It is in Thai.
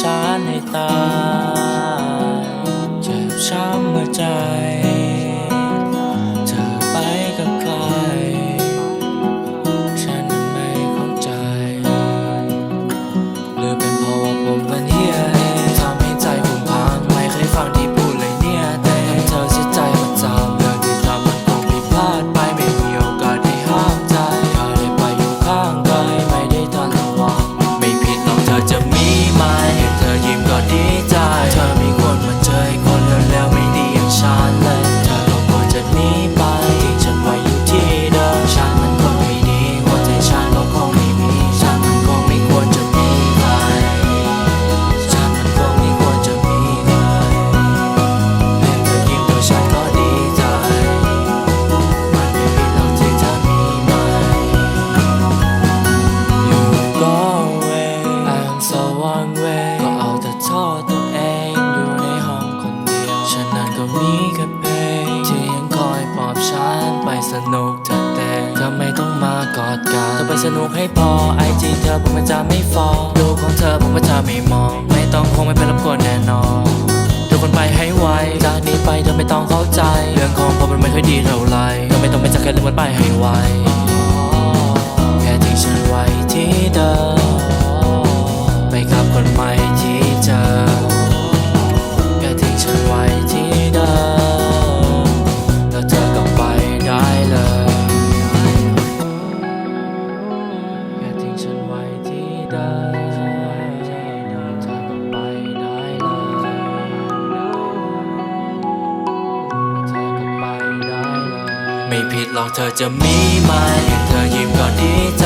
ชานในตาเจ็บช้ำหัวใจ เธอไปกับใคร ฉันไม่เข้าใจหรือเป็นเพราะ นั้ก็มีแค่เพลงที่ยังคอยปลอบฉันไปสนุกเธอแต่เธอไม่ต้องมากอดกันเธอไปสนุกให้พอไอจีเธอผมมันจะไม่ฟอลดูของเธอผมก็จะไม่มอง ไม่ต้องคงไม่เป็นรบกวนแน่นอนทุกคนไปให้ไวจากนี้ไปเธอไม่ต้องเข้าใจ เรื่องของผมมันไม่ค่อยดีเท่าไหรเธอไม่ต้องไปจัดการเรื่องมันไปให้ไวแค่ทิ้งฉันไว้ที่เดิม ไม่ผิดหรอกเธอจะมีไหมเห็นเธอยิ้มก็ดีใจ